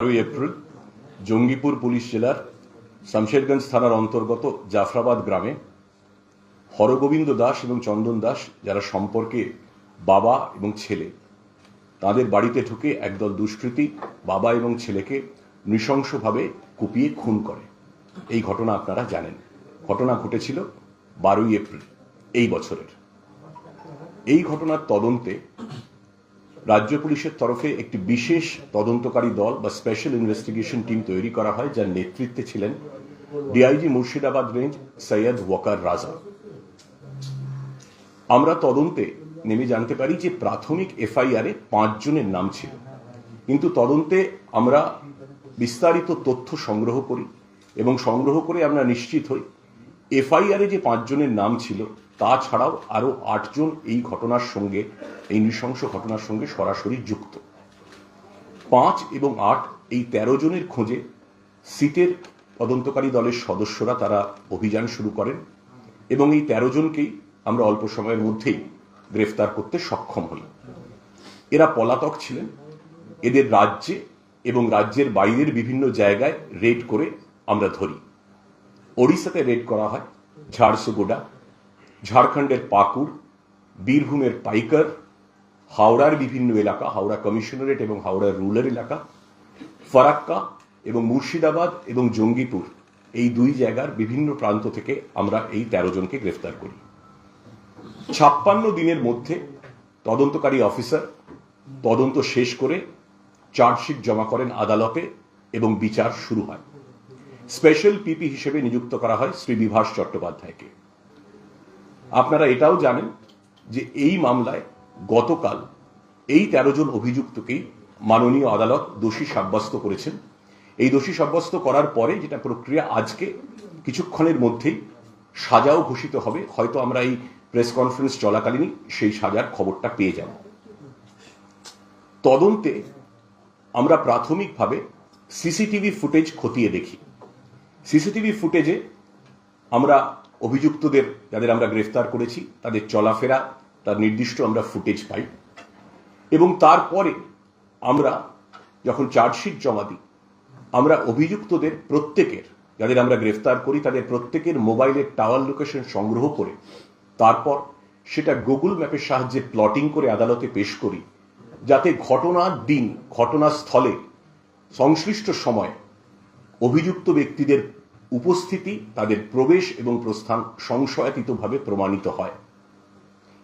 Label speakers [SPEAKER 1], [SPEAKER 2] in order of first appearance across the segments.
[SPEAKER 1] বারোই April, Jangipur police জেলার শামশেরগঞ্জ থানার অন্তর্গত জাফরাবাদ গ্রামে হরগোবিন্দ দাস এবং চন্দন দাস, যারা সম্পর্কে বাবা এবং ছেলে, তাদের বাড়িতে ঢুকে একদল দুষ্কৃতী বাবা এবং ছেলেকে নৃশংসভাবে কুপিয়ে খুন করে। এই ঘটনা আপনারা জানেন। ঘটনা ঘটেছিল বারোই এপ্রিল, এই বছরের। এই ঘটনার তদন্তে রাজ্য পুলিশের তরফে একটি বিশেষ তদন্তকারী দল বা স্পেশাল ইনভেস্টিগেশন টিম তৈরি করা হয়, যার নেতৃত্বে ছিলেন ডিআইজি মুর্শিদাবাদ রেঞ্জ সৈয়দ ওয়াকার রাজা। আমরা তদন্তে নেমে জানতে পারি যে প্রাথমিক এফআইআরে পাঁচ জনের নাম ছিল। কিন্তু তদন্তে আমরা বিস্তারিত তথ্য সংগ্রহ করি এবং সংগ্রহ করে আমরা নিশ্চিত হই এফআইআরে যে পাঁচজনের নাম ছিল তাছাড়াও আরও আটজন এই ঘটনার সঙ্গে এই নৃশংস ঘটনার সঙ্গে সরাসরি যুক্ত। পাঁচ এবং আট এই তেরো জনের খোঁজে সিটের তদন্তকারী দলের সদস্যরা তারা অভিযান শুরু করেন এবং এই তেরো জনকেই আমরা অল্প সময়ের মধ্যেই গ্রেফতার করতে সক্ষম হই এরা পলাতক ছিলেন, এদের রাজ্যে এবং রাজ্যের বাইরের বিভিন্ন জায়গায় রেড করে আমরা ধরি। ওড়িশাতে রেড করা হয় ঝাড়সুগুডা, ঝাড়খণ্ডের পাকুড়, বীরভূমের পাইকার হাওড়ার বিভিন্ন এলাকা, হাওড়া কমিশনারেট এবং হাওড়ার রুরাল এলাকা, ফারাক্কা এবং মুর্শিদাবাদ এবং জঙ্গিপুর, এই দুই জায়গার বিভিন্ন প্রান্ত থেকে আমরা এই তেরো জনকে গ্রেফতার করি। ছাপ্পান্ন দিনের মধ্যে তদন্তকারী অফিসার তদন্ত শেষ করে চার্জশিট জমা করেন আদালতে এবং বিচার শুরু হয়। স্পেশাল পিপি হিসেবে নিযুক্ত করা হয় শ্রী বিভাস চট্টোপাধ্যায়কে। আপনারা এটাও জানেন যে এই মামলায় গতকাল এই তেরো জন অভিযুক্তকেই মাননীয় আদালত দোষী সাব্যস্ত করেছেন। এই দোষী সাব্যস্ত করার পরে যেটা প্রক্রিয়া আজকে, কিছুক্ষণের মধ্যেই সাজাও ঘোষিত হবে। হয়তো আমরা এই প্রেস কনফারেন্স চলাকালীনই সেই সাজার খবরটা পেয়ে যাব। তদন্তে আমরা প্রাথমিকভাবে সিসিটিভি ফুটেজ খতিয়ে দেখি। সিসিটিভি ফুটেজে আমরা অভিযুক্তদের, যাদের আমরা গ্রেফতার করেছি, তাদের চলাফেরা তার নির্দিষ্ট আমরা ফুটেজ পাই। এবং তারপরে আমরা যখন চার্জশিট জমা দিই, আমরা অভিযুক্তদের প্রত্যেকের, যাদের আমরা গ্রেফতার করি, তাদের প্রত্যেকের মোবাইলের টাওয়ার লোকেশন সংগ্রহ করে তারপর সেটা গুগল ম্যাপের সাহায্যে প্লটিং করে আদালতে পেশ করি, যাতে ঘটনার দিন, ঘটনাস্থলে, সংশ্লিষ্ট সময় অভিযুক্ত ব্যক্তিদের উপস্থিতি, তাদের প্রবেশ এবং প্রস্থান সংশয়াতীতভাবে প্রমাণিত হয়।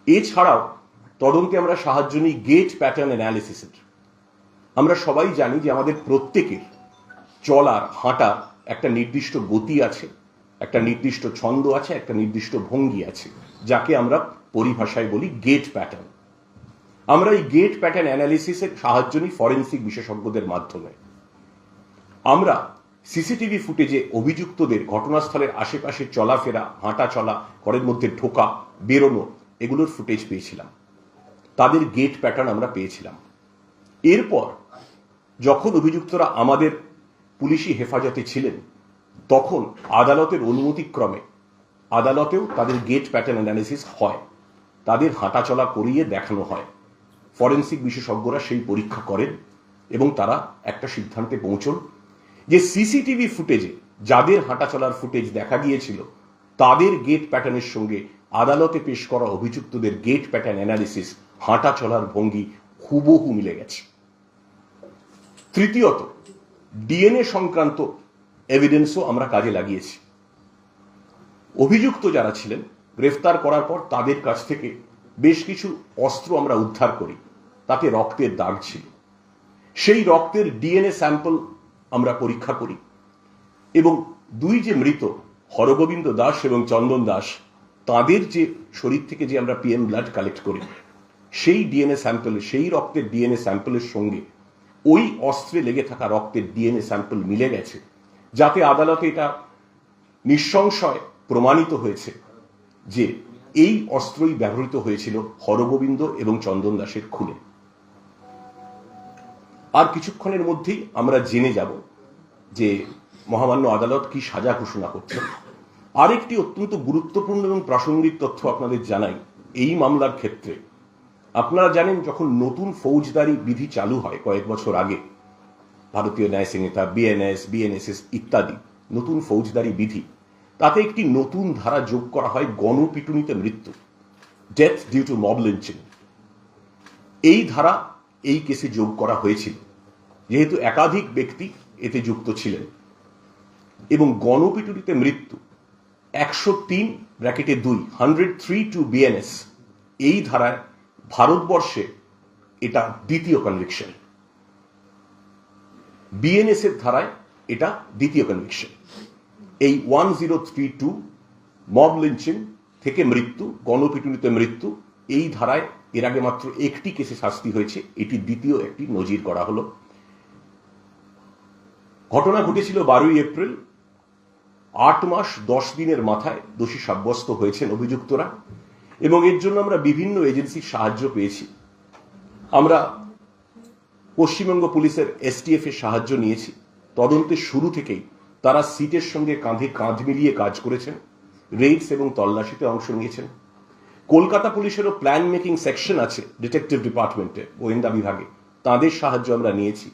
[SPEAKER 1] এছাড়াও তদন্তে আমরা সাহায্য নিই গেট প্যাটার্ন অ্যানালিসিসের আমরা সবাই জানি যে আমাদের প্রত্যেকের চলার হাঁটার একটা নির্দিষ্ট গতি আছে, একটা নির্দিষ্ট ছন্দ আছে, একটা নির্দিষ্ট ভঙ্গি আছে, যাকে আমরা পরিভাষায় বলি গেট প্যাটার্ন আমরা এই গেট প্যাটার্ন অ্যানালিসিসের সাহায্য নিই ফরেন্সিক বিশেষজ্ঞদের মাধ্যমে। আমরা সিসিটিভি ফুটেজে অভিযুক্তদের ঘটনাস্থলের আশেপাশে চলাফেরা হাঁটা চলা ঘরের মধ্যে ঢোকা, বেরোনো এগুলোর ফুটেজ পেয়েছিলাম। তাদের গেট প্যাটার্ন আমরা পেয়েছিলাম। এরপর যখন অভিযুক্তরা আমাদের পুলিশি হেফাজতে ছিলেন, তখন আদালতের অনুমতিক্রমে, আদালতেও তাদের গেট প্যাটার্ন অ্যানালিসিস হয়। তাদের হাঁটাচলা করিয়ে দেখানো হয়। ফরেন্সিক বিশেষজ্ঞরা সেই পরীক্ষা করেন এবং তারা একটা সিদ্ধান্তে পৌঁছন যে সিসিটিভি ফুটেজে যাদের হাঁটাচলার ফুটেজ দেখা গিয়েছিল, তাদের গেট প্যাটার্নের সঙ্গে আদালতে পেশ করা অভিযুক্তদের গেট প্যাটার্ন অ্যানালিসিস হাঁটা চলার ভঙ্গি হুবহু মিলে গেছে। তৃতীয়ত ডিএনএ সংক্রান্ত এভিডেন্সও আমরা কাজে লাগিয়েছি। অভিযুক্ত যারা ছিলেন, গ্রেফতার করার পর তাদের কাছ থেকে বেশ কিছু অস্ত্র আমরা উদ্ধার করি, তাতে রক্তের দাগ ছিল। সেই রক্তের ডিএনএ স্যাম্পল আমরা পরীক্ষা করি এবং দুই যে মৃত হরগোবিন্দ দাস এবং চন্দন দাস তাদের যে শরীর থেকে যে আমরা পিএম ব্লাড কালেক্ট করি, সেই ডিএনএ স্যাম্পলে সেই রক্তের ডিএনএ স্যাম্পলের সঙ্গে ওই অস্ত্রে লেগে থাকা রক্তের ডিএনএ স্যাম্পল মিলে গেছে, যাতে আদালতে এটা নিঃসংশয় প্রমাণিত হয়েছে যে এই অস্ত্রই ব্যবহৃত হয়েছিল হরগোবিন্দ এবং চন্দন দাসের খুনে। আর কিছুক্ষণের মধ্যেই আমরা জেনে যাব যে মহামান্য আদালত কি সাজা ঘোষণা করছে আরেকটি অত্যন্ত গুরুত্বপূর্ণ এবং প্রাসঙ্গিক তথ্য আপনাদের জানাই, এই মামলার ক্ষেত্রে। আপনারা জানেন, যখন নতুন ফৌজদারি বিধি চালু হয় কয়েক বছর আগে, ভারতীয় ন্যায় সংহিতা বিএনএস বিএনএসএস ইত্যাদি নতুন ফৌজদারি বিধি, তাতে একটি নতুন ধারা যোগ করা হয় গণপিটুনিতে মৃত্যু death due to mob lynching এই ধারা এই কেসে যোগ করা হয়েছিল, যেহেতু একাধিক ব্যক্তি এতে যুক্ত ছিলেন এবং গণপিটুনিতে মৃত্যু একশো তিন ব্র্যাকেটে দুই হান্ড্রেড থ্রি টু বিএনএস এই ধারায় ভারতবর্ষে এটা দ্বিতীয় কনভিকশন বিএনএস এর ধারায় এটা দ্বিতীয় কনভিকশন এই one zero three two mob lynching থেকে মৃত্যু, গণপিটুনিতে মৃত্যু, এই ধারায় এর আগে মাত্র একটি কেসে শাস্তি হয়েছে, এটি দ্বিতীয় একটি নজির করা হলো। ঘটনা ঘটেছিল বারোই এপ্রিল আট মাস দশ দিনের মাথায় দোষী সাব্যস্ত হয়েছেন অভিযুক্তরা, এবং এর জন্য আমরা বিভিন্ন এজেন্সির সাহায্য পেয়েছি। আমরা পশ্চিমবঙ্গ পুলিশের এসটিএফ এর সাহায্য নিয়েছি। তদন্তের শুরু থেকেই তারা সিটের সঙ্গে কাঁধে কাঁধ মিলিয়ে কাজ করেছেন, রেইডস এবং তল্লাশিতে অংশ নিয়েছেন। কলকাতা পুলিশেরও প্ল্যান মেকিং সেকশন আছে ডিটেকটিভ ডিপার্টমেন্টে গোয়েন্দা বিভাগে। তাদের সাহায্য আমরা নিয়েছি।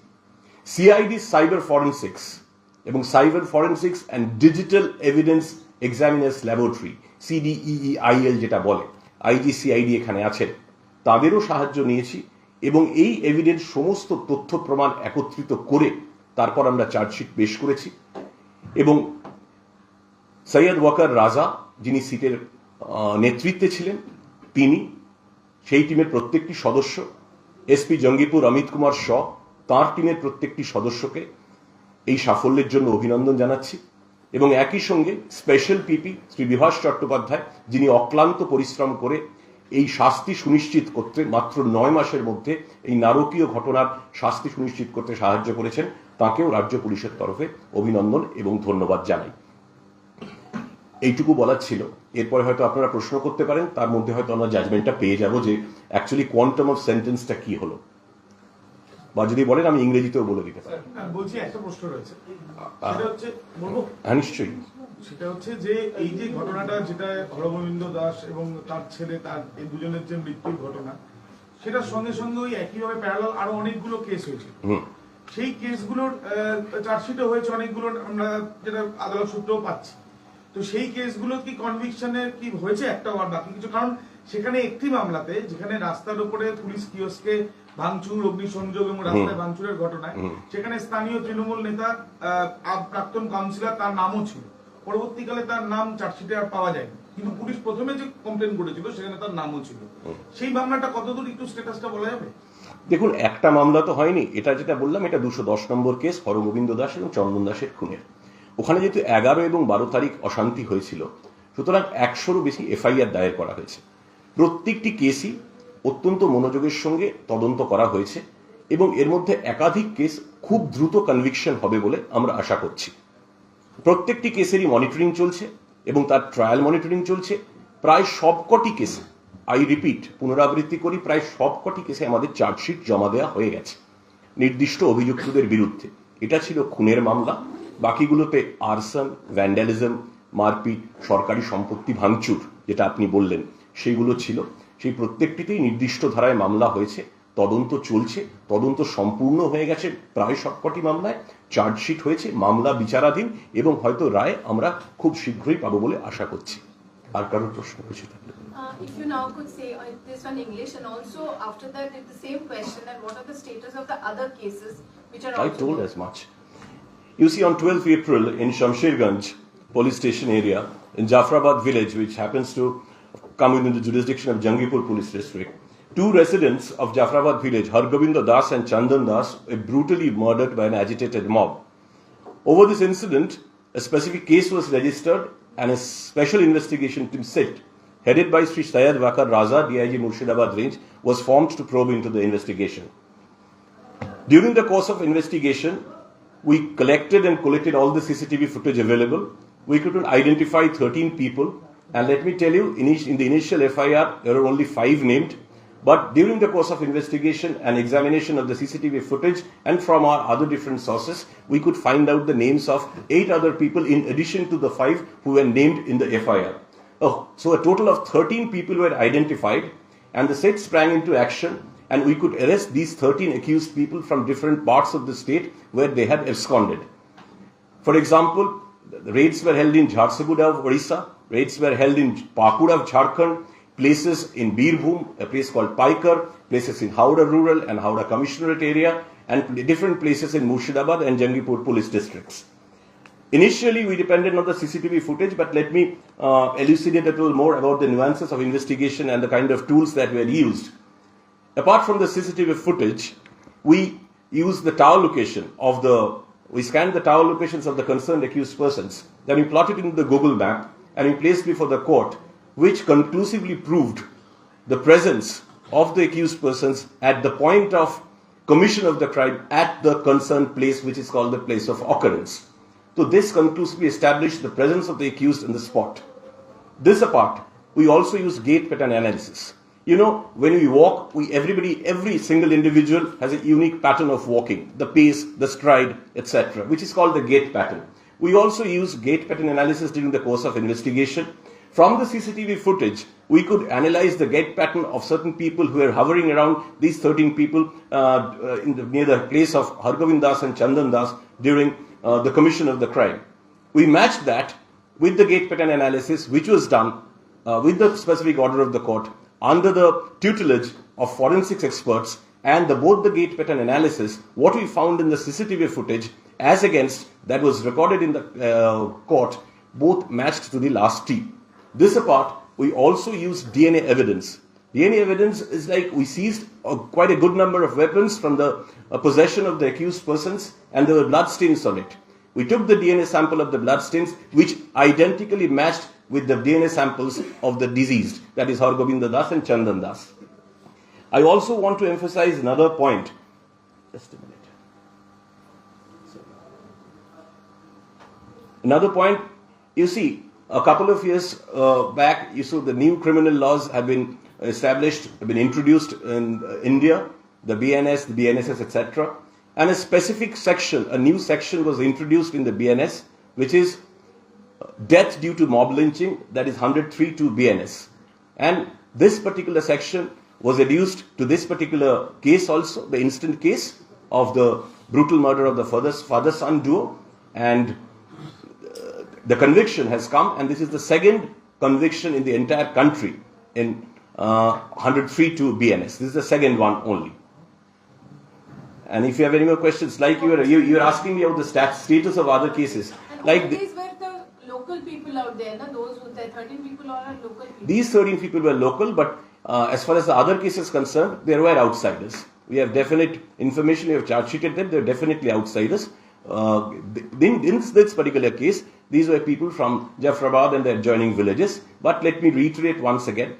[SPEAKER 1] সিআইডি সাইবার ফরেন্সিক্স এবং cyber forensics and digital evidence examiners laboratory CDEIL যেটা বলে আইজিসিআইডি এখানে আছেন। তাদেরও সাহায্য নিয়েছি এবং এই এভিডেন্স সমস্ত তথ্য প্রমাণ একত্রিত করে তারপর আমরা চার্জশিট পেশ করেছি এবং সৈয়দ ওয়াকার রাজা যিনি সিটের নেতৃত্বে ছিলেন, তিনি সেই টিমের প্রত্যেকটি সদস্য এসপি জঙ্গিপুর অমিত কুমার শ, তাঁর টিমের প্রত্যেকটি সদস্যকে এই সাফল্যের জন্য অভিনন্দন জানাচ্ছি এবং একই সঙ্গে স্পেশাল পিপি শ্রী বিভাস চট্টোপাধ্যায়, যিনি অক্লান্ত পরিশ্রম করে এই শাস্তি সুনিশ্চিত করতে মাত্র নয় মাসের মধ্যে এই নারকীয় ঘটনার শাস্তি সুনিশ্চিত করতে সাহায্য করেছেন, তাকেও রাজ্য পুলিশের তরফে অভিনন্দন এবং ধন্যবাদ জানাই। এইটুকু বলার ছিল। এরপরে হয়তো আপনারা প্রশ্ন করতে পারেন, তার মধ্যে হয়তো আমরা জাজমেন্টটা পেয়ে যাব যে অ্যাকচুয়ালি কোয়ান্টাম অফ সেন্টেন্সটা কি হলো। বা যদি বলেন আমি ইংরেজিতেও বলে দিতে পারি।
[SPEAKER 2] বলছি একটা প্রশ্ন রয়েছে। সেটা হচ্ছে বলব?
[SPEAKER 1] হ্যাঁ নিশ্চয়ই।
[SPEAKER 2] সেটা হচ্ছে যে এই যে ঘটনাটা যেটা হরগোবিন্দ দাস এবং তার ছেলে তার এই দুজনের যে মৃত্যুর ঘটনা সেটার সঙ্গে সঙ্গে ওই একইভাবে প্যারালাল আরও অনেকগুলো কেস হয়েছে। সেই কেসগুলোর চার্জশিটও হয়েছে অনেকগুলো আমরা যেটা আদালত সূত্রেও পাচ্ছি। তো সেই কেসগুলো কি কনভিকশনের কি হয়েছে একটা আর বাকি? কিছু কারণ সেখানে একটি মামলাতে যেখানে রাস্তার উপরে পুলিশ কিওসকে ভাঙচুর অগ্নিসংযোগ এবং রাস্তায় ভাঙচুরের ঘটনায় সেখানে স্থানীয় তৃণমূল নেতা প্রাক্তন কাউন্সিলর তার নামও ছিল। পরবর্তীকালে তার নাম চার্জশিটে আর পাওয়া যায়নি। কিন্তু পুলিশ প্রথমে যে কমপ্লেন করেছিল সেখানে তার নামও ছিল। সেই মামলাটা কতদূর একটু স্ট্যাটাসটা বলা যাবে?
[SPEAKER 1] দেখুন একটা মামলা তো হয়নি। এটা যেটা বললাম এটা দুশো দশ নম্বর কেস হরগোবিন্দ দাস এবং চন্দন দাসের খুনের। ওখানে যেহেতু এগারো এবং বারো তারিখ অশান্তি হয়েছিল সুতরাং একশোরও বেশি এফআইআর দায়ের করা হয়েছে। প্রত্যেকটি কেসই অত্যন্ত মনোযোগের সঙ্গে তদন্ত করা হয়েছে এবং এর মধ্যে একাধিক কেস খুব দ্রুত কনভিকশন হবে বলে আমরা আশা করছি। প্রত্যেকটি কেসেরই মনিটরিং চলছে এবং তার ট্রায়াল মনিটরিং চলছে। প্রায় সবকটি কেসে আই রিপিট পুনরাবৃত্তি করি, প্রায় সবকটি কেসে আমাদের চার্জশিট জমা দেওয়া হয়ে গেছে। নির্দিষ্ট অভিযুক্তদের বিরুদ্ধে। এটা ছিল খুনের মামলা। বাকিগুলোতে আরসন ভ্যান্ডালিজম মারপিট, সরকারি সম্পত্তি ভাঙচুর, যেটা আপনি বললেন। সেইগুলো ছিল সেই প্রত্যেকটিতেই নির্দিষ্ট ধারায় মামলা হয়েছে তদন্ত চলছে তদন্ত সম্পূর্ণ হয়ে গেছে প্রায় সবকটি মামলায় চার্জশিট হয়েছে মামলা বিচারাধীন এবং হয়তো রায় আমরা খুব শীঘ্রই পাবো বলে আশা করছি আর কারোর প্রশ্ন কিছু থাকলে
[SPEAKER 3] Uh, if you now could say uh, this one English and also after that the same question and what are the status of the other cases which are
[SPEAKER 1] I told as much. You see, on 12th April in Shamsherganj police station area, in Jafrabad village, which happens to come within the jurisdiction of Jangipur police district, two residents of Jafrabad village, Hargovinda Das and Chandan Das, were brutally murdered by an agitated mob. Over this incident, a specific case was registered and a special investigation team set, headed by Sri Syed Wakar Raza, DIG Murshidabad range, was formed to probe into the investigation. During the course of investigation, we collected and collated all the CCTV footage available. We could identify 13 people. And let me tell you, in the initial FIR, there were only five named. But during the course of investigation and examination of the CCTV footage and from our other different sources, we could find out the names of eight other people in addition to the five who were named in the FIR. Oh, so a total of 13 people were identified and the set sprang into action and we could arrest these 13 accused people from different parts of the state where they had absconded. For example, the raids were held in Jharsuguda of Orissa, raids were held in Pakura of Jharkhand, places in Birbhum, a place called Paikar, places in Howrah Rural and Howrah Commissionerate area, and different places in Murshidabad and Jangipur police districts. Initially, we depended on the CCTV footage, but let me uh, elucidate a little more about the nuances of investigation and the kind of tools that were used. Apart from the CCTV footage, we used the tower location of the, we scanned the tower locations of the concerned accused persons. Then we plotted it in the Google map and we placed before the court, which conclusively proved the presence of the accused persons at the point of commission of the crime at the concerned place, which is called the place of occurrence. So this conclusively established the presence of the accused in the spot. This apart, we also use gait pattern analysis. You know, when we walk, we everybody, every single individual has a unique pattern of walking, the pace, the stride, etc., which is called the gait pattern. We also use gate pattern analysis during the course of investigation. From the CCTV footage, we could analyze the gait pattern of certain people who were hovering around these 13 people uh, uh, the, near the place of Hargovind Das and Chandan Das during uh, the commission of the crime. We matched that with the gate pattern analysis, which was done uh, with the specific order of the court under the tutelage of forensics experts and the, both the gate pattern analysis, what we found in the CCTV footage as against that was recorded in the uh, court, both matched to the last T. This apart, we also used DNA evidence. DNA evidence is like we seized uh, quite a good number of weapons from the uh, possession of the accused persons and there were blood stains on it. We took the DNA sample of the blood stains which identically matched with the DNA samples of the deceased, that is Hargovinda Das and Chandan Das. I also want to emphasize another point. Just a minute. Another point, you see, a couple of years uh, back, you saw the new criminal laws have been established, have been introduced in uh, India, the BNS, the BNSS, etc. And a specific section, a new section was introduced in the BNS, which is death due to mob lynching, that is 103 to BNS. And this particular section was reduced to this particular case also, the instant case of the brutal murder of the father son duo. And uh, the conviction has come, and this is the second conviction in the entire country in uh, 103 to BNS. This is the second one only. And if you have any more questions, like you are you, you were asking me about the stat, status of other cases,
[SPEAKER 3] And
[SPEAKER 1] like the,
[SPEAKER 3] these were the local people out there, na? those who, the 13 people are local people.
[SPEAKER 1] These 13 people were local, but uh, as far as the other cases concerned, there were outsiders. We have definite information, we have charge sheeted them, they're definitely outsiders. Uh, in, in this particular case, these were people from Jafrabad and the adjoining villages. But let me reiterate once again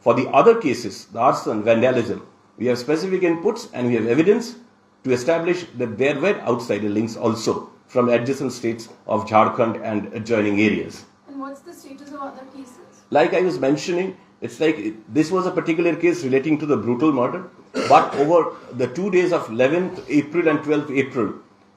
[SPEAKER 1] for the other cases, the arson, vandalism, we have specific inputs and we have evidence to establish that there were outsider links also from adjacent states of Jharkhand and adjoining areas
[SPEAKER 3] And what's the status of other cases?
[SPEAKER 1] like I was mentioning, it's like this was a particular case relating to the brutal murder, but over the two days of 11th April and 12th April,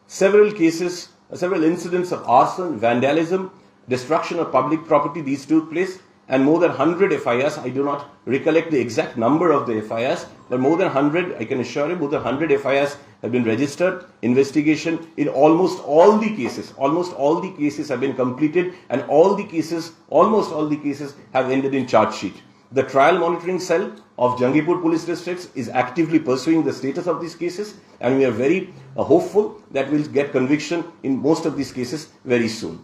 [SPEAKER 1] several cases, several incidents of arson, vandalism, destruction of public property, these took place, and more than 100 FIRs. I do not recollect the exact number of the FIRs, but more than 100, I can assure you, more than 100 FIRs have been registered. Investigation in almost all the cases, almost all the cases have been completed, and all the cases, almost all the cases have ended in charge sheet. The trial monitoring cell of Jangipur police districts is actively pursuing the status of these cases, and we are very uh, hopeful that we'll get conviction in most of these cases very soon.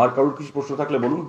[SPEAKER 1] আর কারোর কিছু প্রশ্ন থাকলে বলুন